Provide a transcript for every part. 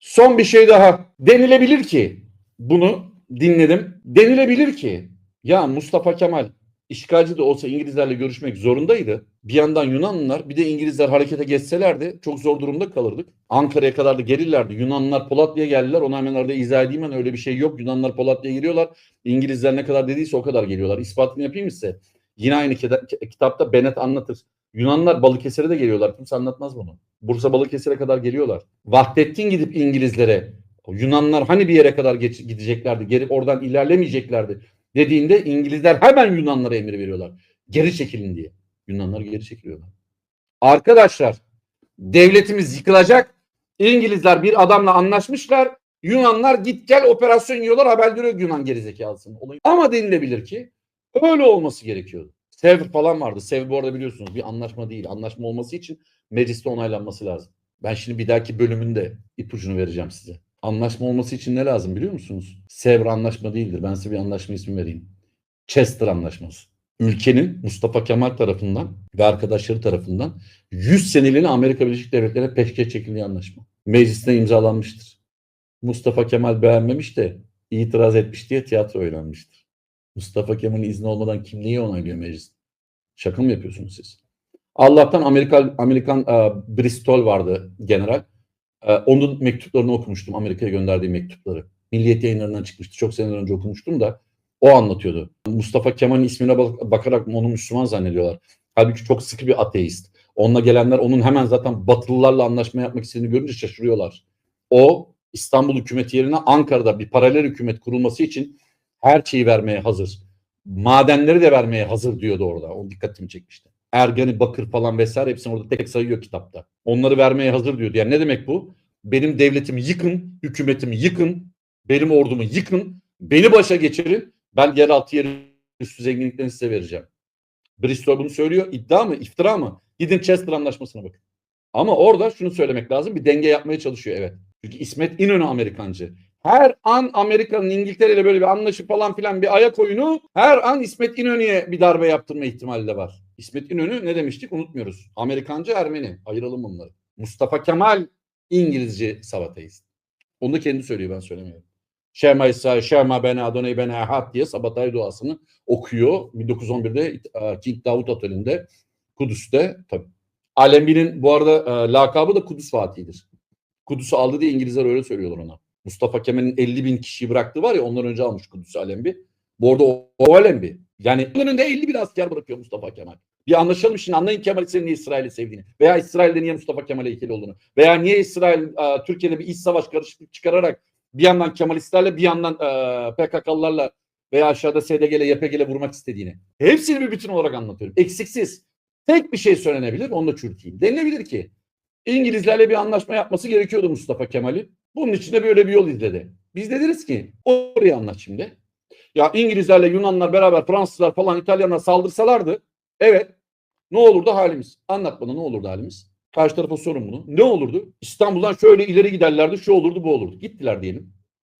Son bir şey daha. Denilebilir ki bunu dinledim. Denilebilir ki ya Mustafa Kemal işgalci de olsa İngilizlerle görüşmek zorundaydı. Bir yandan Yunanlılar bir de İngilizler harekete geçselerdi çok zor durumda kalırdık. Ankara'ya kadar da gelirlerdi. Yunanlılar Polatlı'ya geldiler. Ona hemen orada izah edeyim ben öyle bir şey yok. Yunanlılar Polatlı'ya giriyorlar. İngilizler ne kadar dediyse o kadar geliyorlar. İspatını yapayım size. Yine aynı kita- kitapta Bennett anlatır. Yunanlılar Balıkesir'e de geliyorlar. Kimse anlatmaz bunu. Bursa Balıkesir'e kadar geliyorlar. Vahdettin gidip İngilizlere Yunanlar hani bir yere kadar geç, gideceklerdi. Geri oradan ilerlemeyeceklerdi dediğinde İngilizler hemen Yunanlara emir veriyorlar. Geri çekilin diye. Yunanlar geri çekiliyorlar. Arkadaşlar devletimiz yıkılacak. İngilizler bir adamla anlaşmışlar. Yunanlar git gel operasyon yiyorlar haber veriyor Yunan gerizekalısının olayı. Ama denilebilir ki öyle olması gerekiyordu. Sev falan vardı. Sev bu arada biliyorsunuz bir anlaşma değil. Anlaşma olması için mecliste onaylanması lazım. Ben şimdi bir dahaki bölümünde ipucunu vereceğim size. Anlaşma olması için ne lazım biliyor musunuz? Sevr anlaşma değildir. Ben size bir anlaşma ismi vereyim. Chester Anlaşması. Ülkenin Mustafa Kemal tarafından ve arkadaşları tarafından 100 seneliğine Amerika Birleşik Devletleri'ne peşkeş çekildiği anlaşma. Mecliste imzalanmıştır. Mustafa Kemal beğenmemiş de itiraz etmiş diye tiyatro oynanmıştır. Mustafa Kemal'in izni olmadan kim neyi onaylıyor meclis? Şaka mı yapıyorsunuz siz? Allah'tan Amerikan, Amerikan e, Bristol vardı general. E, onun mektuplarını okumuştum. Amerika'ya gönderdiği mektupları. Milliyet yayınlarından çıkmıştı. Çok seneler önce okumuştum da o anlatıyordu. Mustafa Kemal'in ismine bak- bakarak onu Müslüman zannediyorlar. Halbuki çok sıkı bir ateist. Onunla gelenler onun hemen zaten Batılılarla anlaşma yapmak istediğini görünce şaşırıyorlar. O İstanbul hükümeti yerine Ankara'da bir paralel hükümet kurulması için her şeyi vermeye hazır. Madenleri de vermeye hazır diyordu orada. O dikkatimi çekmişti. Ergani, Bakır falan vesaire hepsini orada tek sayıyor kitapta. Onları vermeye hazır diyordu. Yani ne demek bu? Benim devletimi yıkın, hükümetimi yıkın, benim ordumu yıkın, beni başa geçirin. Ben yeraltı yeri üstü zenginliklerini size vereceğim. Bristol bunu söylüyor. İddia mı? iftira mı? Gidin Chester Anlaşması'na bakın. Ama orada şunu söylemek lazım. Bir denge yapmaya çalışıyor evet. Çünkü İsmet İnönü Amerikancı. Her an Amerika'nın İngiltere ile böyle bir anlaşıp falan filan bir ayak oyunu her an İsmet İnönü'ye bir darbe yaptırma ihtimali de var. İsmet İnönü ne demiştik unutmuyoruz. Amerikancı Ermeni. Ayıralım bunları. Mustafa Kemal İngilizce savateist. Onu da kendi söylüyor ben söylemiyorum. Şema İsa, Şema ben Adonai ben Ehad diye Sabatay duasını okuyor. 1911'de e, King Davut Oteli'nde Kudüs'te tabii. Alemi'nin bu arada e, lakabı da Kudüs Fatih'idir. Kudüs'ü aldı diye İngilizler öyle söylüyorlar ona. Mustafa Kemal'in 50 bin kişiyi bıraktığı var ya ondan önce almış Kudüs'ü Alembi. Bu arada o, o Alembi. Yani önünde 50 bin asker bırakıyor Mustafa Kemal. Bir anlaşalım şimdi anlayın Kemal senin niye İsrail'i sevdiğini. Veya İsrail'de niye Mustafa Kemal'e heykeli olduğunu. Veya niye İsrail e, Türkiye'de bir iç savaş karışıklık çıkararak bir yandan Kemalistlerle bir yandan e, PKK'lılarla veya aşağıda SDG'le YPG'le vurmak istediğini. Hepsini bir bütün olarak anlatıyorum. Eksiksiz. Tek bir şey söylenebilir onu da çürüteyim. Denilebilir ki İngilizlerle bir anlaşma yapması gerekiyordu Mustafa Kemal'in. Bunun için de böyle bir yol izledi. Biz de deriz ki oraya anlat şimdi. Ya İngilizlerle Yunanlar beraber Fransızlar falan İtalyanlar saldırsalardı evet ne olurdu halimiz? Anlat bana ne olurdu halimiz? Karşı tarafa sorun bunu. Ne olurdu? İstanbul'dan şöyle ileri giderlerdi şu olurdu bu olurdu. Gittiler diyelim.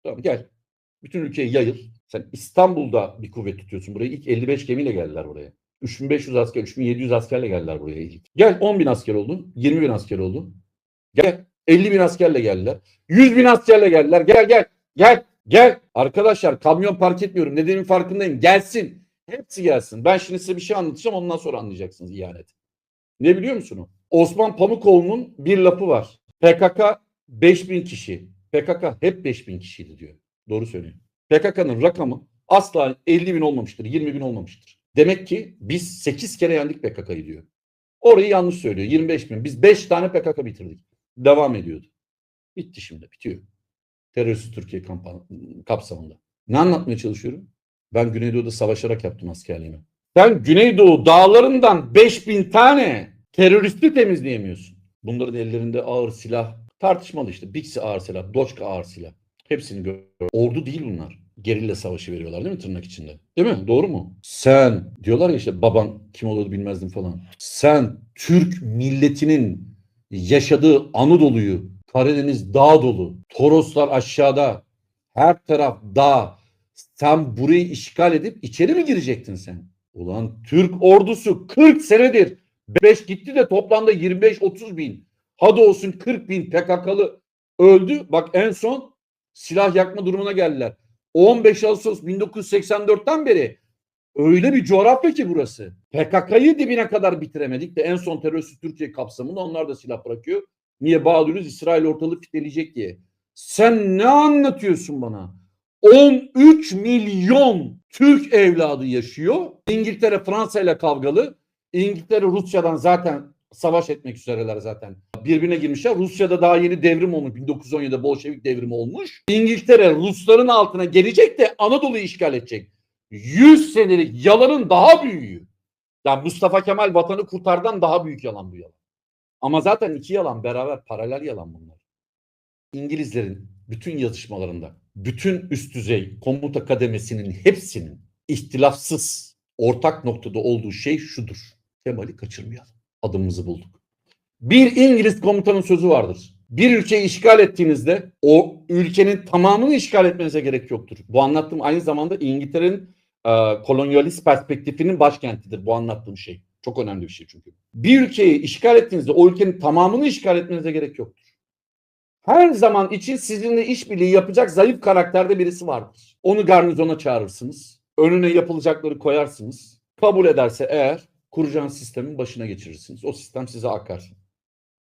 Tamam gel. Bütün ülkeyi yayıl. Sen İstanbul'da bir kuvvet tutuyorsun. Buraya ilk 55 gemiyle geldiler buraya. 3500 asker, 3700 askerle geldiler buraya. Gel 10 bin asker oldu. 20 bin asker oldu. Gel 50 bin askerle geldiler. 100 bin askerle geldiler. Gel gel gel gel. Arkadaşlar kamyon park etmiyorum. Nedenin farkındayım. Gelsin. Hepsi gelsin. Ben şimdi size bir şey anlatacağım. Ondan sonra anlayacaksınız ihanet. Ne biliyor musun o? Osman Pamukoğlu'nun bir lafı var. PKK 5000 kişi. PKK hep 5000 kişiydi diyor. Doğru söylüyor. PKK'nın rakamı asla 50 bin olmamıştır. 20 bin olmamıştır. Demek ki biz 8 kere yendik PKK'yı diyor. Orayı yanlış söylüyor. 25 bin. Biz 5 tane PKK bitirdik. Devam ediyordu. Bitti şimdi. Bitiyor. Terörist Türkiye kampan- kapsamında. Ne anlatmaya çalışıyorum? Ben Güneydoğu'da savaşarak yaptım askerliğimi. Sen Güneydoğu dağlarından 5000 tane teröristi temizleyemiyorsun. Bunların ellerinde ağır silah tartışmalı işte. Bixi ağır silah, Doçka ağır silah. Hepsini gör. Ordu değil bunlar. Gerilla savaşı veriyorlar değil mi tırnak içinde? Değil mi? Doğru mu? Sen diyorlar ya işte baban kim olduğunu bilmezdim falan. Sen Türk milletinin yaşadığı Anadolu'yu Karadeniz dağ dolu. Toroslar aşağıda. Her taraf dağ. Sen burayı işgal edip içeri mi girecektin sen? Ulan Türk ordusu 40 senedir 5 gitti de toplamda 25-30 bin. Hadi olsun 40 bin PKK'lı öldü. Bak en son silah yakma durumuna geldiler. 15 Ağustos 1984'ten beri öyle bir coğrafya ki burası. PKK'yı dibine kadar bitiremedik de en son terörist Türkiye kapsamında onlar da silah bırakıyor. Niye bağlıyoruz? İsrail ortalığı fitleyecek diye. Sen ne anlatıyorsun bana? 13 milyon Türk evladı yaşıyor. İngiltere Fransa ile kavgalı. İngiltere Rusya'dan zaten savaş etmek üzereler zaten. Birbirine girmişler. Rusya'da daha yeni devrim olmuş. 1917'de Bolşevik devrimi olmuş. İngiltere Rusların altına gelecek de Anadolu'yu işgal edecek. 100 senelik yalanın daha büyüğü. Yani Mustafa Kemal vatanı kurtardan daha büyük yalan bu yalan. Ama zaten iki yalan beraber paralel yalan bunlar. İngilizlerin bütün yazışmalarında, bütün üst düzey komuta kademesinin hepsinin ihtilafsız ortak noktada olduğu şey şudur. Kemal'i kaçırmayalım. Adımımızı bulduk. Bir İngiliz komutanın sözü vardır. Bir ülkeyi işgal ettiğinizde o ülkenin tamamını işgal etmenize gerek yoktur. Bu anlattığım aynı zamanda İngiltere'nin e, kolonyalist perspektifinin başkentidir bu anlattığım şey. Çok önemli bir şey çünkü. Bir ülkeyi işgal ettiğinizde o ülkenin tamamını işgal etmenize gerek yoktur. Her zaman için sizinle işbirliği yapacak zayıf karakterde birisi vardır. Onu garnizona çağırırsınız. Önüne yapılacakları koyarsınız. Kabul ederse eğer kuracağınız sistemin başına geçirirsiniz. O sistem size akar.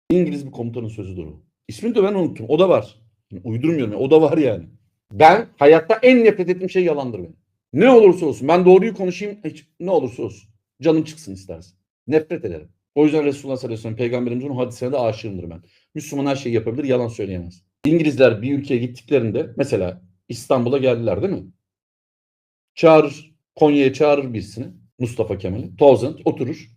İngiliz bir komutanın sözüdür o. İsmini de ben unuttum. O da var. Uydurmuyorum. O da var yani. Ben hayatta en nefret ettiğim şey yalandır benim. Ne olursa olsun. Ben doğruyu konuşayım. Hiç, ne olursa olsun. Canım çıksın istersen. Nefret ederim. O yüzden Resulullah sallallahu aleyhi ve sellem peygamberimizin hadisine de aşığımdır ben. Müslüman her şeyi yapabilir, yalan söyleyemez. İngilizler bir ülkeye gittiklerinde mesela İstanbul'a geldiler değil mi? Çağırır, Konya'ya çağırır birisini. Mustafa Kemal'i. Towsend oturur.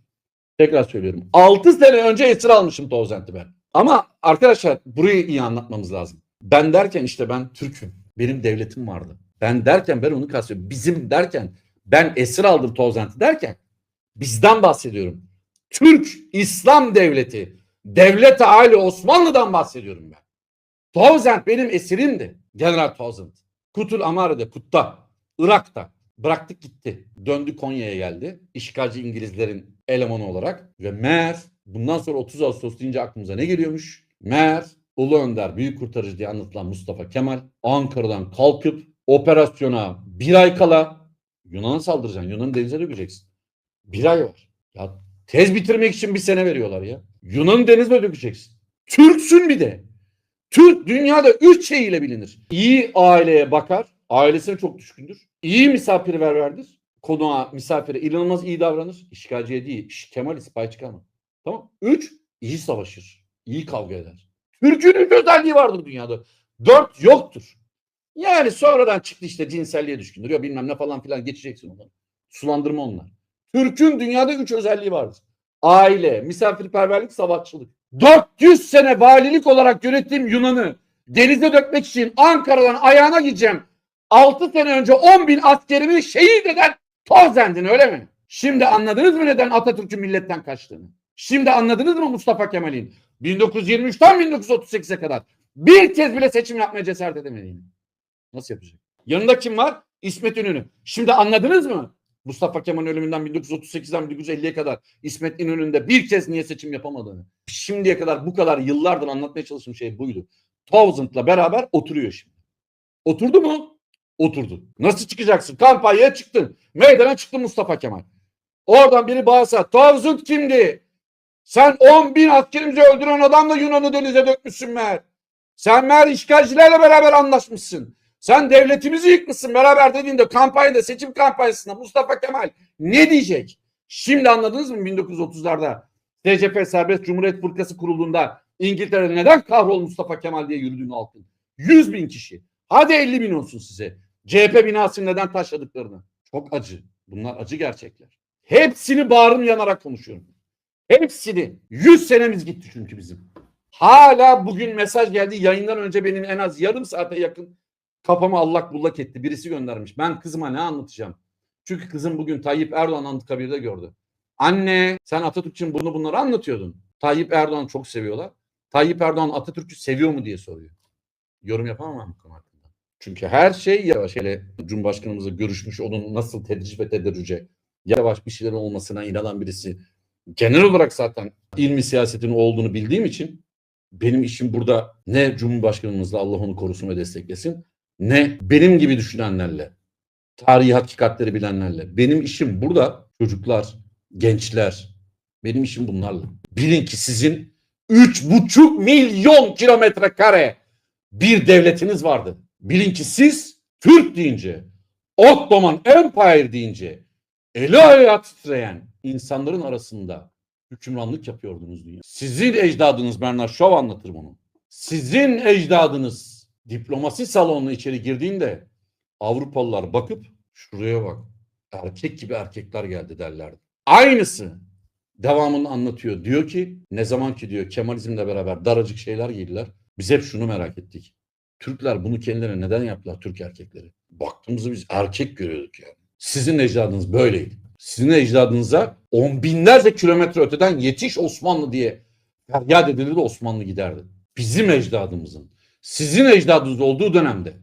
Tekrar söylüyorum. 6 sene önce esir almışım Towsend'i ben. Ama arkadaşlar burayı iyi anlatmamız lazım. Ben derken işte ben Türk'üm. Benim devletim vardı. Ben derken ben onu kastediyorum. Bizim derken ben esir aldım Towsend'i derken bizden bahsediyorum. Türk İslam Devleti, Devlet Ali Osmanlı'dan bahsediyorum ben. Towsend benim esirimdi. General Towsend. Kutul Amare'de, Kut'ta, Irak'ta. Bıraktık gitti. Döndü Konya'ya geldi. İşgalci İngilizlerin elemanı olarak. Ve meğer bundan sonra 30 Ağustos deyince aklımıza ne geliyormuş? Meğer Ulu Önder, Büyük Kurtarıcı diye anlatılan Mustafa Kemal Ankara'dan kalkıp operasyona bir ay kala Yunan'a saldıracaksın. Yunan'ı denize dökeceksin. Bir ay var. Ya tez bitirmek için bir sene veriyorlar ya. Yunan'ı denize dökeceksin. Türksün bir de. Türk dünyada üç şeyiyle bilinir. İyi aileye bakar. Ailesine çok düşkündür. İyi misafirperverdir. Konuğa, misafire inanılmaz iyi davranır. İşgalciye değil. Şş, Kemal pay çıkarma. Tamam. Üç, iyi savaşır. İyi kavga eder. Türk'ün üç özelliği vardır dünyada. Dört yoktur. Yani sonradan çıktı işte cinselliğe düşkündür. Ya bilmem ne falan filan geçeceksin onları. Sulandırma onlar. Türk'ün dünyada üç özelliği vardır. Aile, misafirperverlik, savaşçılık. 400 sene valilik olarak yönettiğim Yunan'ı denize dökmek için Ankara'dan ayağına gideceğim. 6 sene önce 10 bin askerimi şehit eden Tozendin öyle mi? Şimdi anladınız mı neden Atatürk'ün milletten kaçtığını? Şimdi anladınız mı Mustafa Kemal'in 1923'ten 1938'e kadar bir kez bile seçim yapmaya cesaret edemediğini? Nasıl yapacak? Yanında kim var? İsmet İnönü. Şimdi anladınız mı? Mustafa Kemal'in ölümünden 1938'den 1950'ye kadar İsmet İnönü'nde bir kez niye seçim yapamadığını. Şimdiye kadar bu kadar yıllardır anlatmaya çalıştığım şey buydu. Towsend'la beraber oturuyor şimdi. Oturdu mu? Oturdu. Nasıl çıkacaksın? Kampanyaya çıktın. Meydana çıktı Mustafa Kemal. Oradan biri bağırsa Towsend kimdi? Sen 10 bin askerimizi öldüren adamla Yunan'ı denize dökmüşsün meğer. Sen meğer işgalcilerle beraber anlaşmışsın. Sen devletimizi yıkmışsın beraber dediğinde kampanyada seçim kampanyasında Mustafa Kemal ne diyecek? Şimdi anladınız mı 1930'larda TCP Serbest Cumhuriyet Fırkası kurulduğunda İngiltere'de neden kahrol Mustafa Kemal diye yürüdüğünü halkın? 100 bin kişi. Hadi 50 bin olsun size. CHP binasını neden taşladıklarını. Çok acı. Bunlar acı gerçekler. Hepsini bağrım yanarak konuşuyorum. Hepsini. 100 senemiz gitti çünkü bizim. Hala bugün mesaj geldi. Yayından önce benim en az yarım saate yakın kafamı allak bullak etti. Birisi göndermiş. Ben kızıma ne anlatacağım? Çünkü kızım bugün Tayyip Erdoğan Anıtkabir'de gördü. Anne sen Atatürk'ün bunu bunları anlatıyordun. Tayyip Erdoğan'ı çok seviyorlar. Tayyip Erdoğan Atatürk'ü seviyor mu diye soruyor. Yorum yapamam bu konu hakkında. Çünkü her şey yavaş. Hele Cumhurbaşkanımızla görüşmüş onun nasıl tedric ve tedirruce yavaş bir şeylerin olmasına inanan birisi. Genel olarak zaten ilmi siyasetin olduğunu bildiğim için Benim işim burada ne Cumhurbaşkanımızla Allah onu korusun ve desteklesin ne benim gibi düşünenlerle, tarihi hakikatleri bilenlerle. Benim işim burada çocuklar, gençler. Benim işim bunlarla. Bilin ki sizin üç buçuk milyon kilometre kare bir devletiniz vardı. Bilin ki siz Türk deyince, Ottoman Empire deyince eli ayağı titreyen insanların arasında hükümranlık yapıyordunuz dünya. Sizin ecdadınız Bernard Shaw anlatır bunu. Sizin ecdadınız diplomasi salonuna içeri girdiğinde Avrupalılar bakıp şuraya bak erkek gibi erkekler geldi derlerdi. Aynısı devamını anlatıyor. Diyor ki ne zaman ki diyor Kemalizmle beraber daracık şeyler giydiler. Biz hep şunu merak ettik. Türkler bunu kendilerine neden yaptılar Türk erkekleri? Baktığımızda biz erkek görüyorduk yani. Sizin ecdadınız böyleydi. Sizin ecdadınıza on binlerce kilometre öteden yetiş Osmanlı diye feryat edilirdi Osmanlı giderdi. Bizim ecdadımızın, sizin ecdadınız olduğu dönemde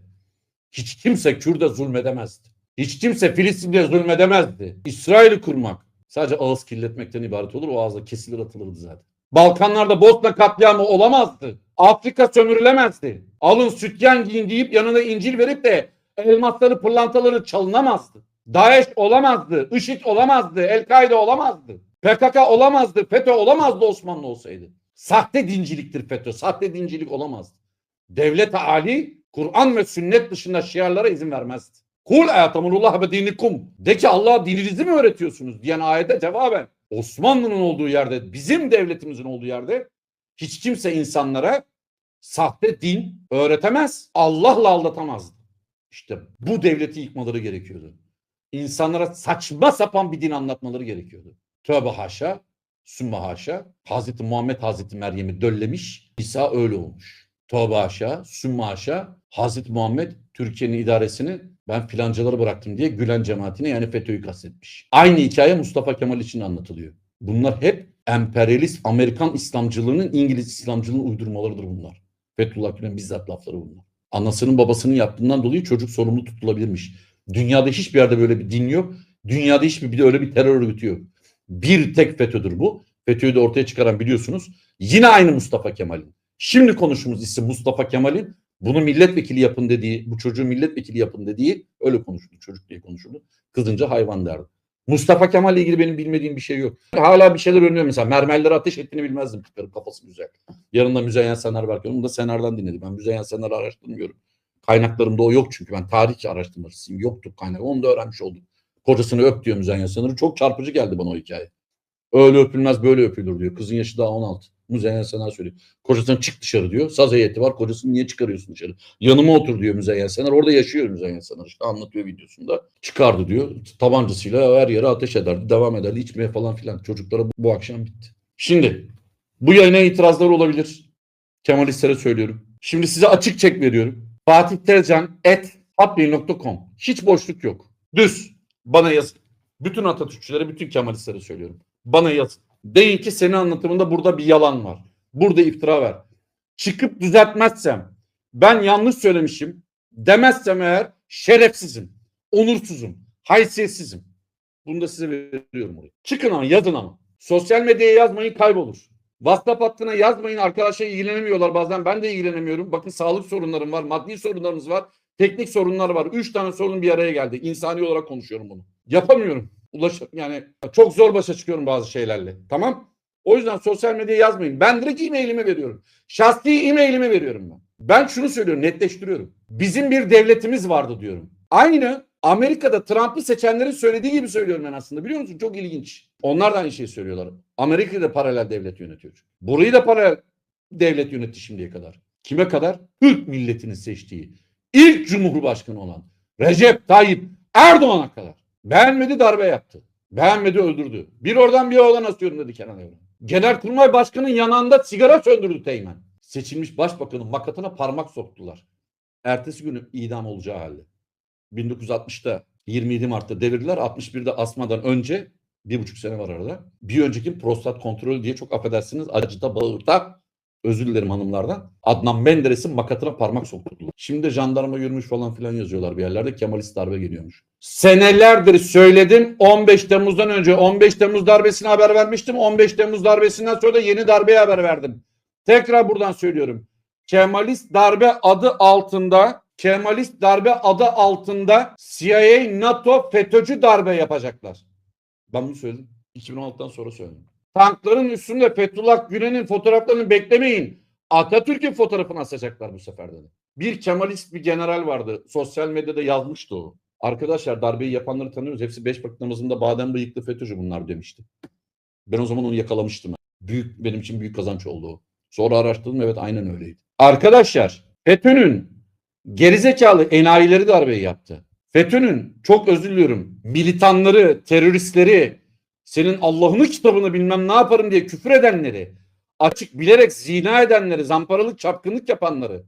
hiç kimse Kürt'e zulmedemezdi. Hiç kimse Filistin'de zulmedemezdi. İsrail'i kurmak sadece ağız kirletmekten ibaret olur. O ağızda kesilir atılırdı zaten. Balkanlarda Bosna katliamı olamazdı. Afrika sömürülemezdi. Alın sütyen giyin deyip yanına incil verip de elmasları pırlantaları çalınamazdı. Daesh olamazdı. IŞİD olamazdı. El-Kaide olamazdı. PKK olamazdı. FETÖ olamazdı Osmanlı olsaydı. Sahte dinciliktir FETÖ. Sahte dincilik olamazdı. Devlet Ali Kur'an ve sünnet dışında şiarlara izin vermezdi. Kul eyatamullah ve dinikum. De ki Allah dininizi mi öğretiyorsunuz diyen ayete cevaben. Osmanlı'nın olduğu yerde, bizim devletimizin olduğu yerde hiç kimse insanlara sahte din öğretemez. Allah'la aldatamazdı. İşte bu devleti yıkmaları gerekiyordu. İnsanlara saçma sapan bir din anlatmaları gerekiyordu. Tövbe haşa, sümme haşa. Hazreti Muhammed Hazreti Meryem'i döllemiş. İsa öyle olmuş. Tövbe haşa, sümme haşa. Hazreti Muhammed Türkiye'nin idaresini ben filancaları bıraktım diye Gülen cemaatine yani FETÖ'yü kastetmiş. Aynı hikaye Mustafa Kemal için anlatılıyor. Bunlar hep emperyalist Amerikan İslamcılığının İngiliz İslamcılığının uydurmalarıdır bunlar. Fethullah Gülen bizzat lafları bunlar. Anasının babasının yaptığından dolayı çocuk sorumlu tutulabilirmiş. Dünyada hiçbir yerde böyle bir din yok. Dünyada hiçbir bir de öyle bir terör örgütü yok. Bir tek FETÖ'dür bu. FETÖ'yü de ortaya çıkaran biliyorsunuz. Yine aynı Mustafa Kemal'in. Şimdi konuştuğumuz isim Mustafa Kemal'in bunu milletvekili yapın dediği, bu çocuğu milletvekili yapın dediği öyle konuşuldu. Çocuk diye konuşuldu. Kızınca hayvan derdi. Mustafa Kemal'le ilgili benim bilmediğim bir şey yok. Hala bir şeyler öğreniyorum mesela. Mermerlere ateş ettiğini bilmezdim. Tiplerin kafası güzel. Yanında Müzeyyen Senar varken onu da Senar'dan dinledim. Ben Müzeyyen Senar'ı araştırmıyorum. Kaynaklarımda o yok çünkü ben tarih araştırmacısıyım. Yoktu kaynak. Onu da öğrenmiş oldum. Kocasını öp diyor Müzeyyen Senar'ı. Çok çarpıcı geldi bana o hikaye. Öyle öpülmez böyle öpülür diyor. Kızın yaşı daha 16. Müzeyyen Senar söylüyor. Kocasına çık dışarı diyor. Saz heyeti var. Kocasını niye çıkarıyorsun dışarı? Yanıma otur diyor Müzeyyen Senar. Orada yaşıyor Müzeyyen Senar. İşte anlatıyor videosunda. Çıkardı diyor. Tabancasıyla her yere ateş ederdi. Devam ederdi. içmeye falan filan. Çocuklara bu, bu akşam bitti. Şimdi bu yayına itirazlar olabilir. Kemalistlere söylüyorum. Şimdi size açık çek veriyorum. Fatih Tezcan et hotmail.com. Hiç boşluk yok. Düz. Bana yazın. Bütün Atatürkçülere, bütün Kemalistlere söylüyorum. Bana yazın. Deyin ki senin anlatımında burada bir yalan var. Burada iftira var. Çıkıp düzeltmezsem, ben yanlış söylemişim demezsem eğer şerefsizim, onursuzum, haysiyetsizim. Bunu da size veriyorum oraya. Çıkın ama yazın ama. Sosyal medyaya yazmayın kaybolur. WhatsApp hattına yazmayın arkadaşlar ilgilenemiyorlar bazen ben de ilgilenemiyorum. Bakın sağlık sorunlarım var, maddi sorunlarımız var, teknik sorunlar var. Üç tane sorun bir araya geldi. İnsani olarak konuşuyorum bunu. Yapamıyorum. Ulaş yani çok zor başa çıkıyorum bazı şeylerle. Tamam? O yüzden sosyal medyaya yazmayın. Ben direkt e-mailimi veriyorum. Şahsi e-mailimi veriyorum ben. Ben şunu söylüyorum, netleştiriyorum. Bizim bir devletimiz vardı diyorum. Aynı Amerika'da Trump'ı seçenlerin söylediği gibi söylüyorum ben aslında. Biliyor musun? Çok ilginç. Onlar da aynı şeyi söylüyorlar. Amerika'da paralel devlet yönetiyor. Burayı da paralel devlet yönetti şimdiye kadar. Kime kadar? Türk milletinin seçtiği ilk cumhurbaşkanı olan Recep Tayyip Erdoğan'a kadar. Beğenmedi darbe yaptı. Beğenmedi öldürdü. Bir oradan bir oradan asıyorum dedi Kenan Evren. Genelkurmay Başkanı'nın yanında sigara söndürdü Teğmen. Seçilmiş başbakanın makatına parmak soktular. Ertesi günü idam olacağı halde. 1960'ta 27 Mart'ta devirdiler. 61'de asmadan önce bir buçuk sene var arada. Bir önceki prostat kontrolü diye çok affedersiniz acıda bağırta özür dilerim hanımlardan. Adnan Menderes'in makatına parmak soktular. Şimdi jandarma yürümüş falan filan yazıyorlar bir yerlerde. Kemalist darbe geliyormuş. Senelerdir söyledim 15 Temmuz'dan önce 15 Temmuz darbesine haber vermiştim. 15 Temmuz darbesinden sonra da yeni darbeye haber verdim. Tekrar buradan söylüyorum. Kemalist darbe adı altında Kemalist darbe adı altında CIA, NATO, FETÖ'cü darbe yapacaklar. Ben bunu söyledim. 2016'dan sonra söyledim. Tankların üstünde Fethullah Gülen'in fotoğraflarını beklemeyin. Atatürk'ün fotoğrafını asacaklar bu sefer dedi. Bir Kemalist bir general vardı. Sosyal medyada yazmıştı o. Arkadaşlar darbeyi yapanları tanıyoruz. Hepsi beş vakit namazında badem bıyıklı FETÖ'cü bunlar demişti. Ben o zaman onu yakalamıştım. Büyük benim için büyük kazanç oldu o. Sonra araştırdım evet aynen öyleydi. Arkadaşlar FETÖ'nün gerizekalı enayileri darbeyi yaptı. FETÖ'nün çok özür diliyorum militanları, teröristleri, senin Allah'ını kitabını bilmem ne yaparım diye küfür edenleri, açık bilerek zina edenleri, zamparalık, çapkınlık yapanları,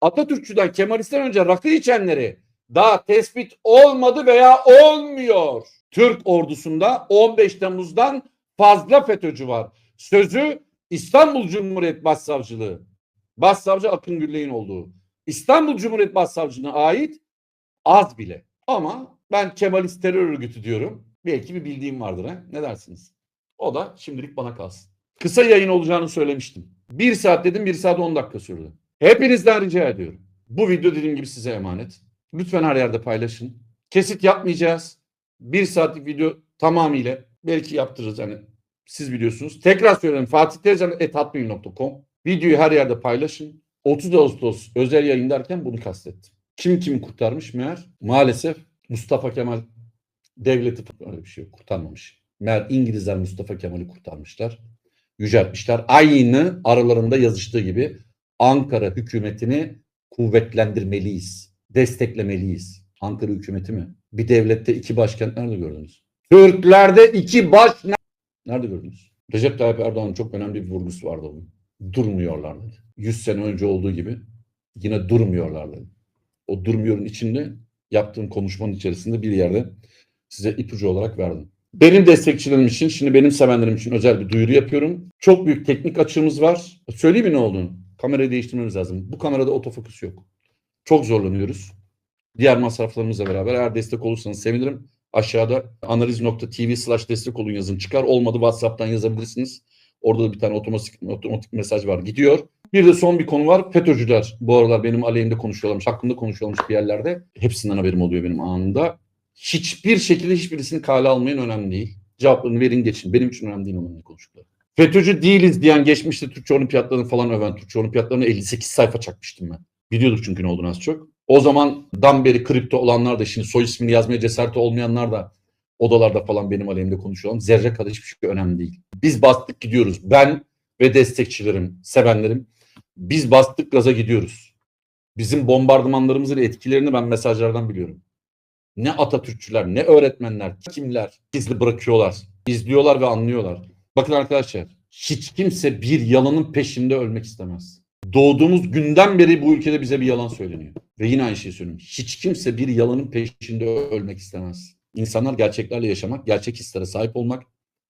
Atatürkçüden, Kemalist'ten önce rakı içenleri daha tespit olmadı veya olmuyor. Türk ordusunda 15 Temmuz'dan fazla FETÖ'cü var. Sözü İstanbul Cumhuriyet Başsavcılığı. Başsavcı Akın Gürley'in olduğu. İstanbul Cumhuriyet Başsavcılığına ait az bile. Ama ben Kemalist terör örgütü diyorum. Belki bir bildiğim vardır. He? Ne dersiniz? O da şimdilik bana kalsın. Kısa yayın olacağını söylemiştim. Bir saat dedim bir saat 10 dakika sürdü. Hepinizden rica ediyorum. Bu video dediğim gibi size emanet. Lütfen her yerde paylaşın. Kesit yapmayacağız. Bir saatlik video tamamıyla belki yaptırırız hani siz biliyorsunuz. Tekrar söylüyorum Fatih Tezcan.com Videoyu her yerde paylaşın. 30 Ağustos özel yayın derken bunu kastettim. Kim kimi kurtarmış meğer? Maalesef Mustafa Kemal devleti öyle bir şey yok. Kurtarmamış. Meğer İngilizler Mustafa Kemal'i kurtarmışlar. Yüceltmişler. Aynı aralarında yazıştığı gibi Ankara hükümetini kuvvetlendirmeliyiz. Desteklemeliyiz. Ankara hükümeti mi? Bir devlette iki başkent nerede gördünüz? Türklerde iki baş nerede gördünüz? Recep Tayyip Erdoğan'ın çok önemli bir vurgusu vardı onun. Durmuyorlar dedi. 100 sene önce olduğu gibi yine durmuyorlar dedi. O durmuyorun içinde yaptığım konuşmanın içerisinde bir yerde size ipucu olarak verdim. Benim destekçilerim için, şimdi benim sevenlerim için özel bir duyuru yapıyorum. Çok büyük teknik açığımız var. Söyleyeyim mi ne olduğunu? Kamerayı değiştirmemiz lazım. Bu kamerada otofokus yok. Çok zorlanıyoruz. Diğer masraflarımızla beraber eğer destek olursanız sevinirim. Aşağıda analiz.tv slash destek olun yazın çıkar. Olmadı WhatsApp'tan yazabilirsiniz. Orada da bir tane otomatik, otomatik mesaj var gidiyor. Bir de son bir konu var. FETÖ'cüler bu aralar benim aleyhimde konuşuyorlarmış, hakkında konuşuyorlarmış bir yerlerde. Hepsinden haberim oluyor benim anında. Hiçbir şekilde hiçbirisini kale almayın önemli değil. Cevaplarını verin geçin. Benim için önemli değil onların konuştukları. FETÖ'cü değiliz diyen geçmişte Türkçe olimpiyatlarını falan öven Türkçe olimpiyatlarını 58 sayfa çakmıştım ben. Biliyorduk çünkü ne olduğunu az çok. O zamandan beri kripto olanlar da şimdi soy ismini yazmaya cesareti olmayanlar da odalarda falan benim aleyhimde konuşuyorlar. Zerre kadar hiçbir şey önemli değil. Biz bastık gidiyoruz. Ben ve destekçilerim, sevenlerim biz bastık gaza gidiyoruz. Bizim bombardımanlarımızın etkilerini ben mesajlardan biliyorum. Ne Atatürkçüler, ne öğretmenler, kimler gizli bırakıyorlar, izliyorlar ve anlıyorlar. Bakın arkadaşlar, hiç kimse bir yalanın peşinde ölmek istemez. Doğduğumuz günden beri bu ülkede bize bir yalan söyleniyor. Ve yine aynı şeyi söylüyorum. Hiç kimse bir yalanın peşinde ölmek istemez. İnsanlar gerçeklerle yaşamak, gerçek hislere sahip olmak,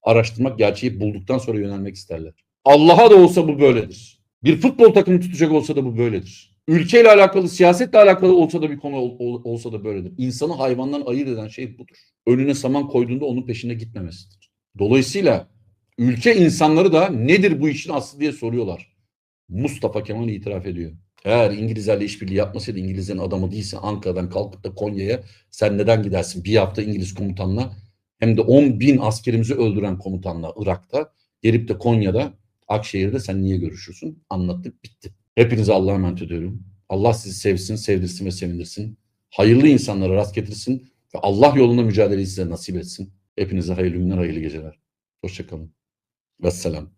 araştırmak, gerçeği bulduktan sonra yönelmek isterler. Allah'a da olsa bu böyledir. Bir futbol takımı tutacak olsa da bu böyledir. Ülkeyle alakalı, siyasetle alakalı olsa da bir konu ol- ol- olsa da böyledir. İnsanı hayvandan ayırt eden şey budur. Önüne saman koyduğunda onun peşinde gitmemesidir. Dolayısıyla ülke insanları da nedir bu işin aslı diye soruyorlar. Mustafa Kemal itiraf ediyor. Eğer İngilizlerle işbirliği yapmasaydı İngilizlerin adamı değilse Ankara'dan kalkıp da Konya'ya sen neden gidersin? Bir hafta İngiliz komutanla hem de 10 bin askerimizi öldüren komutanla Irak'ta gelip de Konya'da Akşehir'de sen niye görüşürsün? Anlattık bitti. Hepinize Allah'a emanet ediyorum. Allah sizi sevsin, sevdirsin ve sevindirsin. Hayırlı insanlara rast getirsin ve Allah yolunda mücadeleyi size nasip etsin. Hepinize hayırlı günler, hayırlı geceler. Hoşçakalın. Vesselam.